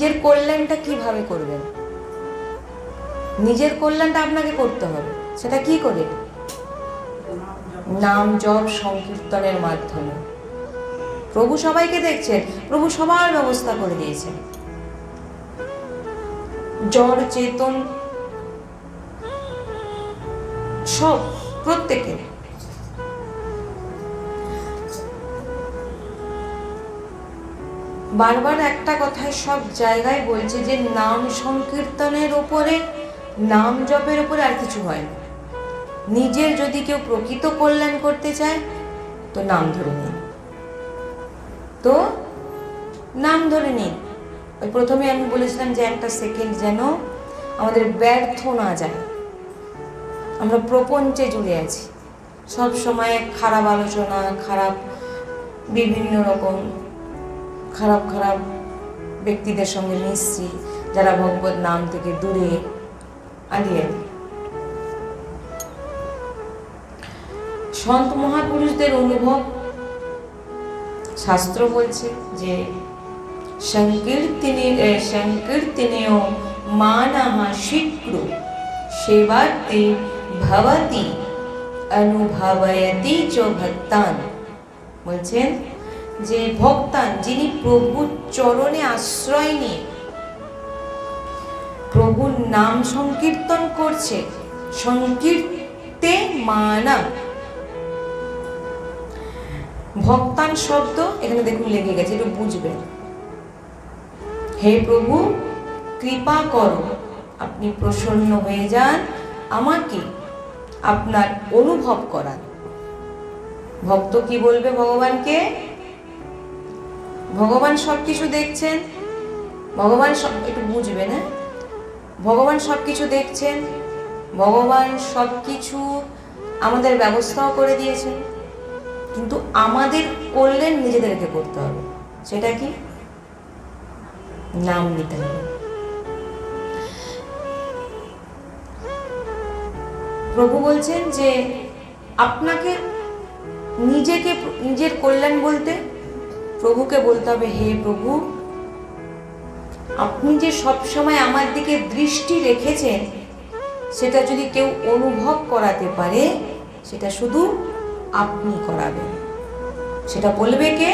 নিজের কল্যাণটা কীভাবে করবেন? নিজের কল্যাণটা আপনাকে করতে হবে। সেটা কি করে? নাম জপ সংকীর্তনের মাধ্যমে। প্রভু সবাইকে দেখছেন। প্রভু সবার ব্যবস্থা করে দিয়েছেন। জড় চেতন, সব প্রত্যেকের। বারবার একটা কথায় সব জায়গায় বলছে যে নাম সংকীর্তনের ওপরে নাম জপের ওপরে আর কিছু হয় না। নিজের যদি কেউ প্রকৃত কল্যাণ করতে চায়, তো নাম ধরে নিন। তো নাম ধরে নিন। ওই প্রথমে আমি বলেছিলাম যে একটা সেকেন্ড যেন আমাদের ব্যর্থ না যায়। আমরা প্রপঞ্চে জুড়ে আছি। সব সময় খারাপ আলোচনা, খারাপ বিভিন্ন রকম খারাপ খারাপ ব্যক্তিদের সঙ্গে মিশছি, যারা ভগবত নাম থেকে দূরে আদি সন্ত মহাপুরুষদের অনুভব, শাস্ত্র বলছে যে, সংকীর্তিনে সংকীর্তনেয় মানহ শীঘ্র সেবাতে ভবতি, অনুভবয়তি চ ভক্তান। বলছেন যে ভক্তান, যিনি প্রভুর চরণে আশ্রয় নিয়ে প্রভুর নাম সংকীর্তন করছে, সংকীর্তে মানা ভক্তান শব্দ এখানে দেখুন লেগে গেছে একটু বুঝবেন। হে প্রভু, কৃপা করো, আপনি প্রসন্ন হয়ে যান, আমাকে আপনার অনুভব করান। ভক্ত কি বলবে ভগবানকে? ভগবান সব কিছু দেখছেন। ভগবান সব একটু বুঝবেন হ্যাঁ? ভগবান সব কিছু দেখছেন। ভগবান সব কিছু আমাদের ব্যবস্থাও করে দিয়েছেন। কিন্তু আমাদের করলেন নিজেদেরকে করতে হবে। সেটা কি? নাম নিতে হবে। প্রভু বলছেন যে, আপনাকে নিজেকে নিজের কল্যাণ বলতে প্রভুকে বলতে হবে হে প্রভু আপনি যে সব সময় আমার দিকে দৃষ্টি রেখেছেন সেটা যদি কেউ অনুভব করাতে পারে সেটা শুধু আপনি করাবেন। সেটা বলবে কে?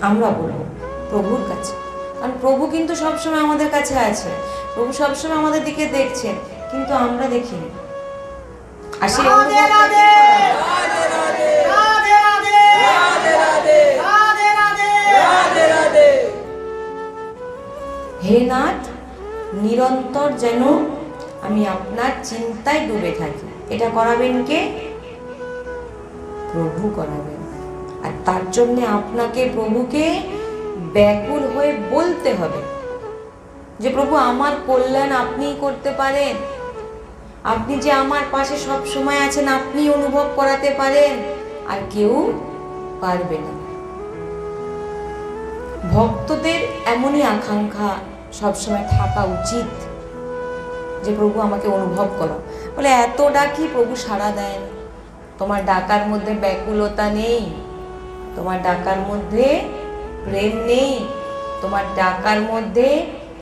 আমরা বলব প্রভুর কাছে। কারণ প্রভু কিন্তু সবসময় আমাদের কাছে আছে। প্রভু সবসময় আমাদের দিকে দেখছেন কিন্তু আমরা দেখিনি। আর সেই হে নাথ নিরন্তর যেন আমি আপনার চিন্তায় ডুবে থাকি। এটা করাবেন কে? প্রভু করাবেন। আর তার জন্য আপনাকে প্রভুকে ব্যাকুল হয়ে বলতে হবে যে, প্রভু, আমার কল্যাণ আপনিই করতে পারেন। আপনি যে আমার পাশে সব সময় আছেন, আপনি অনুভব করাতে পারেন। আর কেউ পারবে না। ভক্তদের এমনই আকাঙ্ক্ষা। সবসময় থাকা উচিত যে প্রভু আমাকে অনুভব করো। বলে এত ডাকি প্রভু সাড়া দেয় না? তোমার ডাকার মধ্যে ব্যাকুলতা নেই, তোমার ডাকার মধ্যে প্রেম নেই, তোমার ডাকার মধ্যে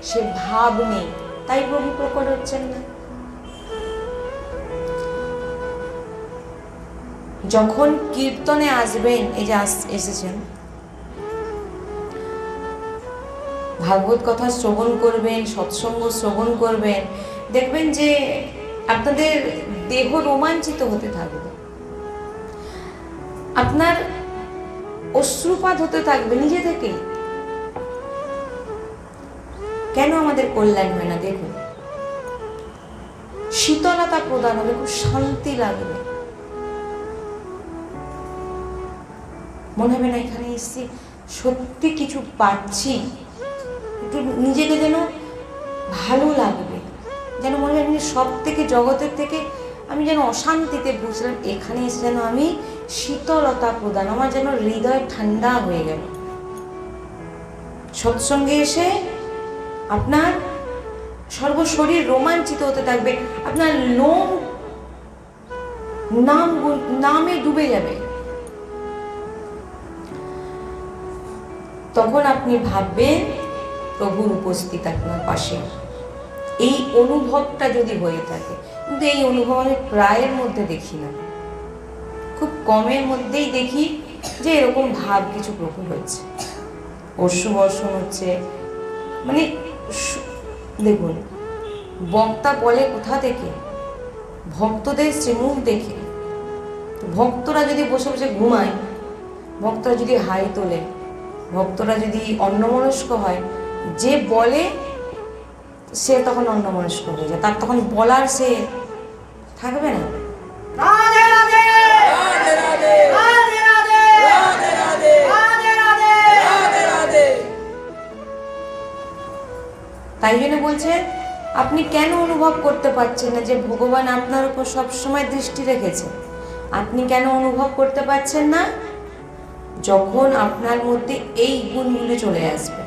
সে ভাব নেই। তাই প্রভু প্রকট হচ্ছেন না। যখন কীর্তনে আসবেন, এই যে এসেছেন ভাগবত কথা শ্রবণ করবেন, সৎসঙ্গ শ্রবণ করবেন, দেখবেন যে আপনাদের দেহ রোমাঞ্চিত হতে থাকবে। আপনার অশ্রুপাত হতে থাকবে নিজে থেকেই কেন আমাদের কল্যাণ হয় না, দেখুন। শীতলতা প্রদান হবে, খুব শান্তি লাগবে। মনে হবে না এখানে এসেছি সত্যি কিছু পাচ্ছি। একটু নিজেকে যেন ভালো লাগবে, যেন মনে হয় আমি সব থেকে জগতের থেকে আমি যেন অশান্তিতে বুঝলাম এখানে এসে যেন আমি শীতলতা প্রদান, আমার যেন হৃদয় ঠান্ডা হয়ে গেল। সৎসঙ্গে এসে আপনার সর্বশরীর রোমাঞ্চিত হতে থাকবে, আপনার লোম নাম নামে ডুবে যাবে। তখন আপনি ভাববেন প্রভুর উপস্থিত আপনার পাশে। এই অনুভবটা যদি হয়ে থাকে, কিন্তু এই অনুভব আমি প্রায়ের মধ্যে দেখি না। খুব কমের মধ্যেই দেখি যে এরকম ভাব কিছু প্রভু হচ্ছে। অশ্রু বর্ষণ হচ্ছে। মানে দেখুন, বক্তা বলে কোথা থেকে? ভক্তদের শ্রীমুখ দেখে। ভক্তরা যদি বসে বসে ঘুমায়, ভক্তরা যদি হাই তোলে, ভক্তরা যদি অন্যমনস্ক হয় যে বলে সে তখন অন্য মানুষ হয়ে যায়। তার তখন বলার সে থাকবে না। তাই জন্য বলছে আপনি কেন অনুভব করতে পারছেন না যে ভগবান আপনার উপর সবসময় দৃষ্টি রেখেছে? আপনি কেন অনুভব করতে পারছেন না? যখন আপনার মধ্যে এই গুণগুলো চলে আসবে।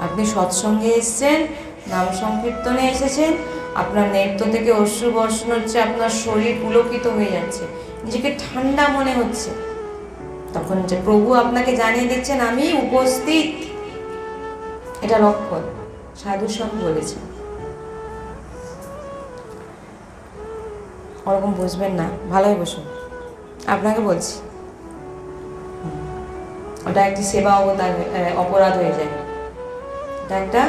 আপনি সৎসঙ্গে এসেছেন, নাম সংকীর্তনে এসেছেন, আপনার নেত্র থেকে অশ্রু বর্ষণ হচ্ছে, আপনার শরীর পুলকিত হয়ে যাচ্ছে, নিজেকে ঠান্ডা মনে হচ্ছে। তখন যে প্রভু আপনাকে জানিয়ে দিচ্ছেন, আমি উপস্থিত। এটা লক্ষণ, সাধু সব বলেছেন। ওরকম বুঝবেন না, ভালোই বসুন আপনাকে বলছি ওটা একটি সেবা হয়ে- অপরাধ হয়ে যায়। এটা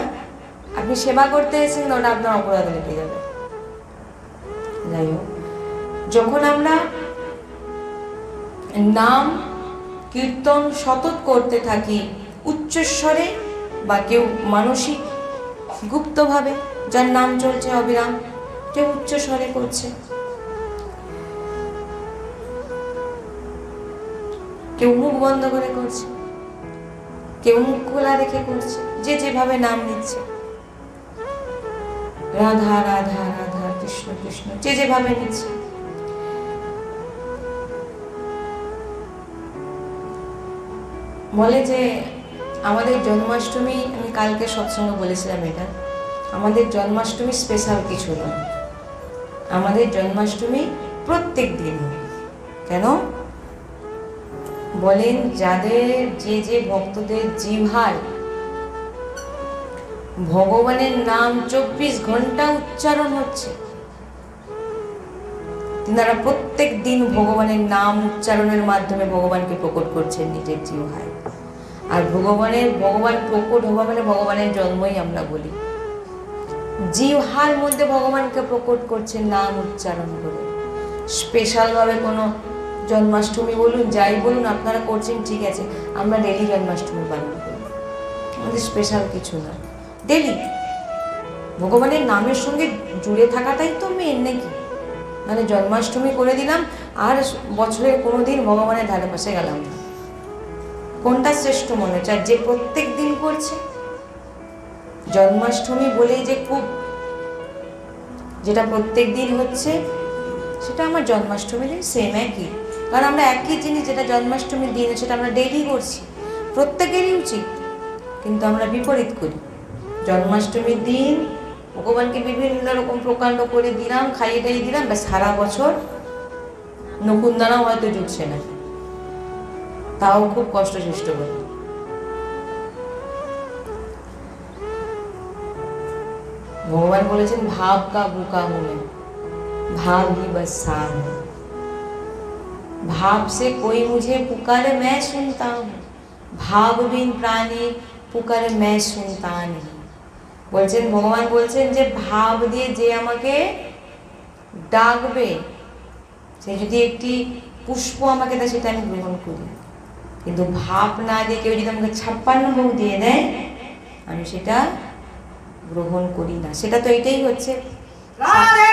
আপনি সেবা করতে এসেছেন, ওটা আপনার অপরাধ লেগে যাবে। যাই হোক, যখন আমরা নাম, কীর্তন সতত করতে থাকি উচ্চস্বরে বা কেউ মানসিক, গুপ্তভাবে, যার নাম চলছে অবিরাম, কেউ উচ্চস্বরে করছে। কেউ মুখ বন্ধ করে করছে। কেউ মুখ খোলা রেখে করছে, যে যেভাবে নাম নিচ্ছে। রাধা রাধা রাধা, কৃষ্ণ কৃষ্ণ, যে যেভাবে নিচ্ছে। বলে যে, আমাদের জন্মাষ্টমী, আমি কালকে সৎসঙ্গে বলেছিলাম এটা, আমাদের জন্মাষ্টমী স্পেশাল কিছু নয়। আমাদের জন্মাষ্টমী প্রত্যেক দিন। কেন? বলেন, যাদের যে যে ভক্তদের জিভায় ভগবানের নাম চব্বিশ ঘণ্টা উচ্চারণ হচ্ছে। তিনারা প্রত্যেক দিন ভগবানের নাম উচ্চারণের মাধ্যমে ভগবানকে প্রকট করছেন নিজের জিহায়। আর ভগবানের, ভগবান প্রকট হওয়া মানে ভগবানের জন্মই আমরা বলি। জিহার মধ্যে ভগবানকে প্রকট করছেন নাম উচ্চারণ করে। স্পেশালভাবে কোনো জন্মাষ্টমী বলুন, যাই বলুন, আপনারা করছেন, ঠিক আছে। আমরা ডেলি জন্মাষ্টমী পালন করি। আমাদের স্পেশাল কিছু না। ডেলি। ভগবানের নামের সঙ্গে জুড়ে থাকাটাই তো মেন নাকি? মানে জন্মাষ্টমী করে দিলাম, আর বছরের কোনো দিন ভগবানের ধারে পাশে গেলাম না। কোনটা শ্রেষ্ঠ মনে হচ্ছে? আর যে প্রত্যেক দিন করছে? জন্মাষ্টমী বলেই যে খুব। যেটা প্রত্যেক দিন হচ্ছে, সেটা আমার জন্মাষ্টমীর সেম একই। কারণ আমরা একই জিনিস যেটা জন্মাষ্টমীর দিন সেটা আমরা ডেলি করছি। প্রত্যেকেরই উচিত, কিন্তু আমরা বিপরীত করি। জন্মাষ্টমীর দিন ভগবানকে বিভিন্ন রকম প্রকাণ্ড করে দিলাম, খাইয়ে টাইয়ে দিলাম বা সারা বছর নকুন্দানাও হয়তো জুটছে না। তাও খুব কষ্ট সৃষ্ট করে ভগবান বলেছেন, ভাব কা বুকা হুমে ভাব বা সার भाव से कोई मुझे पुकारे मैं सुनता हूँ भाव बिन प्राणी पुकारे मैं सुनता नहीं বলছেন ভগবান বলছেন যে ভাব দিয়ে যে আমাকে ডাকবে সে যদি একটি পুষ্প আমাকে দেয় সেটা আমি গ্রহণ করি কিন্তু ভাব না দিয়ে কেউ যদি আমাকে ছাপ্পান্ন মুখ দিয়ে দেয় আমি সেটা গ্রহণ করি না সেটা তো এটাই হচ্ছে রাধে